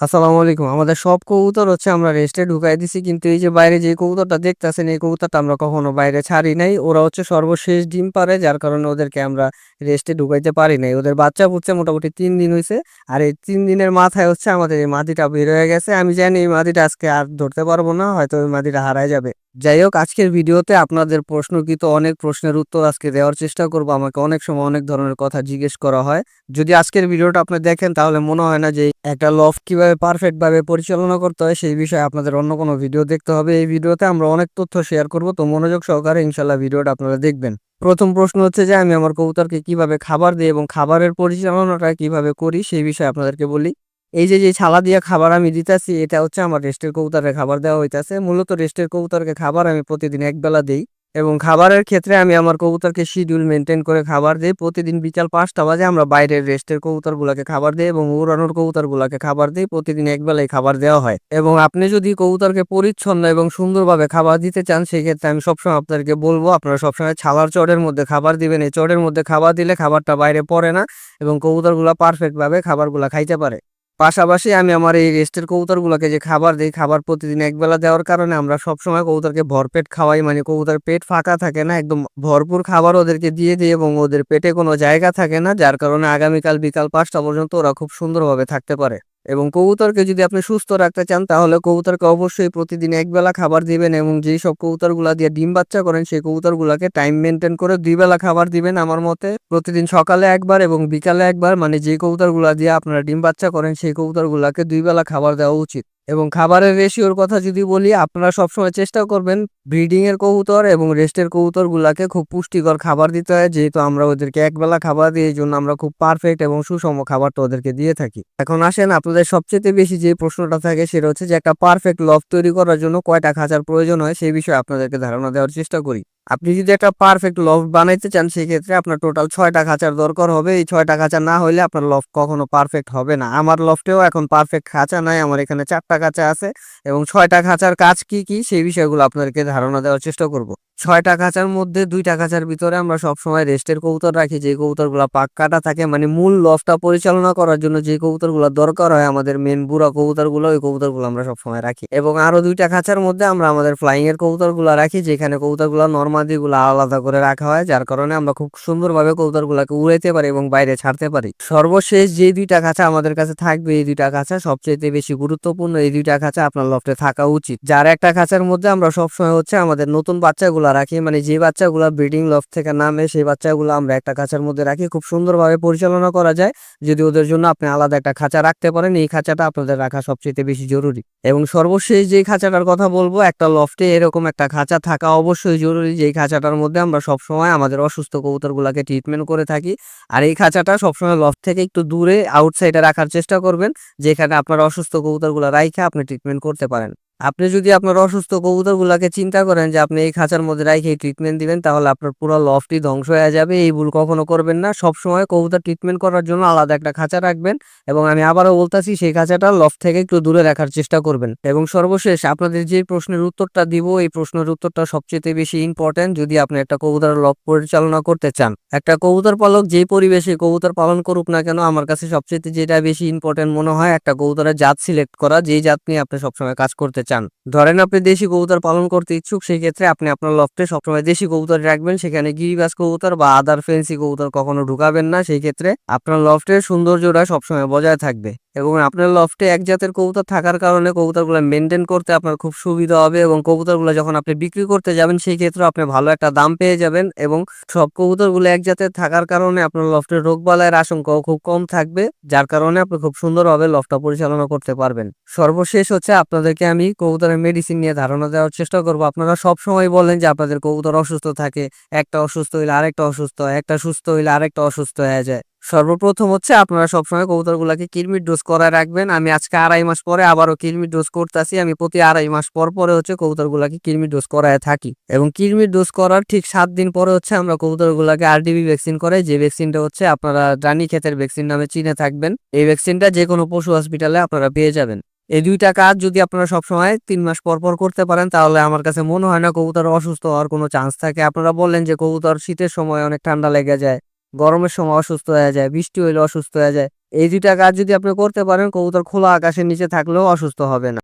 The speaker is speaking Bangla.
আসসালামু আলাইকুম। আমাদের সব কবুতর হচ্ছে আমরা রেস্টে ঢুকাই দিছি। কিন্তু এই যে বাইরে যে কবুতরটা দেখতেছেন, এই কবুতরটা আমরা কখনো বাইরে ছাড়ি নাই। ওরা হচ্ছে সর্বশেষ ডিম পারে, যার কারণে ওদেরকে আমরা রেস্টে ঢুকাইতে পারি নাই। ওদের বাচ্চা ফুটছে মোটামুটি তিন দিন হয়েছে আর এই তিন দিনের মাথায় হচ্ছে আমাদের এই মাদিটা বের হয়ে গেছে। আমি জানি এই মাদিটা আজকে আর ধরতে পারব না। হয়তো ওই মাদিটা হারায় যাবে। যাই হোক, আজকের ভিডিওতে আপনাদের প্রশ্নকৃত অনেক প্রশ্নের উত্তর আজকে দেওয়ার চেষ্টা করব। আমাকে অনেক সময় অনেক ধরনের কথা জিজ্ঞেস করা হয়। যদি আজকের ভিডিওটা আপনি দেখেন, তাহলে মনে হয় না যে একটা লফট কীভাবে পারফেক্ট ভাবে পরিচালনা করতে হয়, সেই বিষয়ে আপনাদের অন্য কোনো ভিডিও দেখতে হবে। এই ভিডিওতে আমরা অনেক তথ্য শেয়ার করব, তো মনোযোগ সহকারে ইনশাল্লাহ ভিডিওটা আপনারা দেখবেন। প্রথম প্রশ্ন হচ্ছে যে, আমি আমার কবুতরকে কীভাবে খাবার দিই এবং খাবারের পরিচালনাটা কীভাবে করি, সেই বিষয়ে আপনাদেরকে বলি। এই যে, যে ছালা দিয়া খাবার আমি দিতাছি এটা হচ্ছে আমার রেস্টের কবুতরের খাবার দেওয়া হইতাছে। মূলত রেস্টের কবুতরকে খাবার আমি প্রতিদিন একবেলা দিই এবং খাবারের ক্ষেত্রে আমি আমার কবুতরকে শিডিউল মেনটেন করে খাবার দিই প্রতিদিন বিকাল পাঁচটা বাজে আমরা বাইরের রেস্টের কবুতরগুলাকে খাবার দিই এবং উড়ানোর কবুতরগুলাকে খাবার দিই প্রতিদিন একবেলাই খাবার দেওয়া হয় এবং আপনি যদি কবুতরকে পরিচ্ছন্ন এবং সুন্দরভাবে খাবার দিতে চান সেক্ষেত্রে আমি সবসময় আপনাদেরকে বলব আপনারা সবসময় ছালার চটের মধ্যে খাবার দিবেন। এই চটের মধ্যে খাবার দিলে খাবারটা বাইরে পড়ে না এবং কবুতরগুলা পারফেক্টভাবে খাবারগুলা খাইতে পারে। পাশাপাশি আমি আমার এই রেস্টের কবুতরগুলোকে যে খাবার দিই, খাবার প্রতিদিন একবেলা দেওয়ার কারণে আমরা সবসময় কবুতরকে ভরপেট খাওয়াই। মানে কবুতর পেট ফাঁকা থাকে না। একদম ভরপুর খাবার ওদেরকে দিয়ে দিই এবং ওদের পেটে কোনো জায়গা থাকে না। যার কারণে আগামীকাল বিকাল পাঁচটা পর্যন্ত ওরা খুব সুন্দরভাবে থাকতে পারে। এবং কবুতরকে যদি আপনি সুস্থ রাখতে চান, তাহলে কবুতরকে অবশ্যই প্রতিদিন একবেলা খাবার দিবেন এবং যেই সব কবুতরগুলা দিয়ে ডিম বাচ্চা করেন, সেই কবুতরগুলাকে টাইম মেনটেন করে দুই বেলা খাবার দিবেন আমার মতে। প্রতিদিন সকালে একবার এবং বিকালে একবার মানে যে কবুতরগুলা দিয়ে আপনারা ডিম বাচ্চা করেন, সেই কবুতরগুলাকে দুই বেলা খাবার দেওয়া উচিত। এবং খাবারের রেশিওর কথা যদি বলি, আপনারা সবসময় চেষ্টা করবেন ব্রিডিং এর কবুতর এবং রেস্টের কবুতরগুলাকে খুব পুষ্টিকর খাবার দিতে হয়। যেহেতু আমরা ওদেরকে একবেলা খাবার দিই এইজন্য আমরা খুব পারফেক্ট এবং সুষম খাবারটা ওদেরকে দিয়ে থাকি। এখন আসেন আপনাদের সবচেয়ে বেশি যে প্রশ্নটা থাকে, সেটা হচ্ছে যে একটা পারফেক্ট লভ তৈরি করার জন্য কয়টা খাঁচার প্রয়োজন হয়, সেই বিষয়ে আপনাদেরকে ধারণা দেওয়ার চেষ্টা করি। আপনি যদি একটা পারফেক্ট লফট বানাইতে চান সেক্ষেত্রে আপনার টোটাল ছয়টা খাঁচার দরকার হবে। এই ছয়টা খাঁচা না হলে আপনার লফট কখনো পারফেক্ট হবে না। আমার লফটেও এখন পারফেক্ট খাঁচা নাই। আমার এখানে চারটা খাঁচা আছে এবং ছয়টা খাঁচার কাজ কি, কি সেই বিষয়গুলো আপনাদেরকে ধারণা দেওয়ার চেষ্টা করব। ৬টা খাঁচার মধ্যে দুইটা খাঁচার ভিতরে আমরা সবসময় রেস্টের কবুতর রাখি যে কবুতরগুলা পাক কাটা থাকে মানে মূল লফটা পরিচালনা করার জন্য যে কবুতরগুলা দরকার হয় আমাদের মেন বুড়া কবুতরগুলো, ওই কবুতরগুলো আমরা সবসময় রাখি। এবং আরও দুইটা খাঁচার মধ্যে আমরা আমাদের ফ্লাইং এর কবুতরগুলা রাখি, যেখানে কবুতরগুলা নরমাদিগুলা আলাদা করে রাখা হয়, যার কারণে আমরা খুব সুন্দরভাবে কবুতরগুলাকে উড়াইতে পারি এবং বাইরে ছাড়তে পারি। সর্বশেষ যে দুইটা খাঁচা আমাদের কাছে থাকবে, এই দুইটা খাঁচা সবচাইতে বেশি গুরুত্বপূর্ণ এই দুইটা খাঁচা আপনার লফটে থাকা উচিত। যার একটা খাঁচার মধ্যে আমরা সবসময় হচ্ছে আমাদের নতুন বাচ্চাগুলা রাখি মানে যে বাচ্চাগুলা ব্রিডিং লফট থেকে নামে, সেই বাচ্চাগুলো আমরা একটা খাঁচার মধ্যে রাখি খুব সুন্দরভাবে পরিচালনা করা যায়। যদি ওদের জন্য আপনি আলাদা একটা খাঁচা রাখতে পারেন, এই খাঁচাটা আপনাদের রাখা সবচেয়ে বেশি জরুরি। এবং সর্বশেষ যে খাঁচাটার কথা বলব, একটা লফটে এরকম একটা খাঁচা থাকা অবশ্যই জরুরি যেই খাঁচাটার মধ্যে আমরা সবসময় আমাদের অসুস্থ কবুতরগুলাকে ট্রিটমেন্ট করে থাকি। আর এই খাঁচাটা সবসময় লফট থেকে একটু দূরে আউটসাইডে রাখার চেষ্টা করবেন যেখানে আপনার অসুস্থ কবুতরগুলা রাইখা আপনি ট্রিটমেন্ট করতে পারেন। আপনি যদি আপনার অসুস্থ কবুতরগুলাকে চিন্তা করেন যে আপনি এই খাঁচার মধ্যে রাইখেই ট্রিটমেন্ট দিবেন, তাহলে আপনার পুরো লফটই ধ্বংস হয়ে যাবে। এই ভুল কখনো করবেন না। সবসময় কবুতর ট্রিটমেন্ট করার জন্য আলাদা একটা খাঁচা রাখবেন এবং আমি আবারও বলতাছি, সেই খাঁচাটা লফট থেকে একটু দূরে রাখার চেষ্টা করবেন। এবং সর্বশেষ আপনাদের যে প্রশ্নের উত্তরটা দিব, এই প্রশ্নের উত্তরটা সবচেয়ে বেশি ইম্পর্টেন্ট যদি আপনি একটা কবুতরের লফট পরিচালনা করতে চান। একটা কবুতর পালক যেই পরিবেশে কবুতর পালন করুক না কেন, আমার কাছে সবচেয়ে যেটা বেশি ইম্পর্টেন্ট মনে হয়, একটা কবুতরের জাত সিলেক্ট করা, যেই জাত নিয়ে আপনি সবসময় কাজ করতে চান। ধরেন আপনি দেশি কবুতর পালন করতে ইচ্ছুক, সেই ক্ষেত্রে আপনি আপনার লফটে সবসময় দেশি কবুতর রাখবেন, সেখানে গিরিবাস কবুতর বা আদার ফেন্সি কবুতর কখনো ঢুকাবেন না, সেই ক্ষেত্রে আপনার লফটের সৌন্দর্যটা সবসময় বজায় থাকবে। এবং আপনার লফটে এক জাতের কবুতর থাকার কারণে কবুতরগুলা মেনটেন করতে আপনার খুব সুবিধা হবে এবং কবুতরগুলা যখন আপনি বিক্রি করতে যাবেন সেই ক্ষেত্রে আপনি ভালো একটা দাম পেয়ে যাবেন এবং সব কবুতরগুলো এক জাতের থাকার কারণে আপনার লফটের রোগবালাইয়ের আশঙ্কাও খুব কম থাকবে যার কারণে আপনি খুব সুন্দরভাবে লফটা পরিচালনা করতে পারবেন। সর্বশেষ হচ্ছে আপনাদেরকে আমি কবুতরের মেডিসিন নিয়ে ধারণা দেওয়ার চেষ্টা করব। আপনারা সবসময় বলেন যে আপনাদের কবুতর অসুস্থ থাকে, একটা অসুস্থ হইলে আরেকটা অসুস্থ একটা সুস্থ হইলে আরেকটা অসুস্থ হয়ে যায়। সর্বপ্রথম হচ্ছে আপনারা সবসময় কবুতরগুলাকে কৃমির ডোজ করায় রাখবেন। আমি আজকে ২.৫ মাস পরে আবারও কৃমির ডোজ করতাছি। আমি প্রতি ২.৫ মাস পর, পরে হচ্ছে কবুতরগুলাকে কৃমির ডোজ করায় থাকি। এবং কৃমির ডোজ করার ঠিক সাত দিন পরে হচ্ছে আমরা কবুতরগুলাকে আরডিবি ভ্যাকসিন করাই যে ভ্যাকসিনটা হচ্ছে আপনারা রানীক্ষেতের ভ্যাকসিন নামে চিনে থাকবেন। এই ভ্যাকসিনটা যেকোনো পশু হসপিটালে আপনারা পেয়ে যাবেন। এই দুইটা কাজ যদি আপনারা সবসময় তিন মাস পর, পর করতে পারেন তাহলে আমার কাছে মনে হয় না কবুতর অসুস্থ হওয়ার কোনো চান্স থাকে। আপনারা বললেন যে কবুতর শীতের সময় অনেক ঠান্ডা লেগে যায়। গরমের সময় অসুস্থ হয়ে যায়, বৃষ্টি হইলে অসুস্থ হয়ে যায়। এই দুইটা কাজ যদি আপনি করতে পারেন, কবুতর খোলা আকাশের নিচে থাকলেও অসুস্থ হবে না।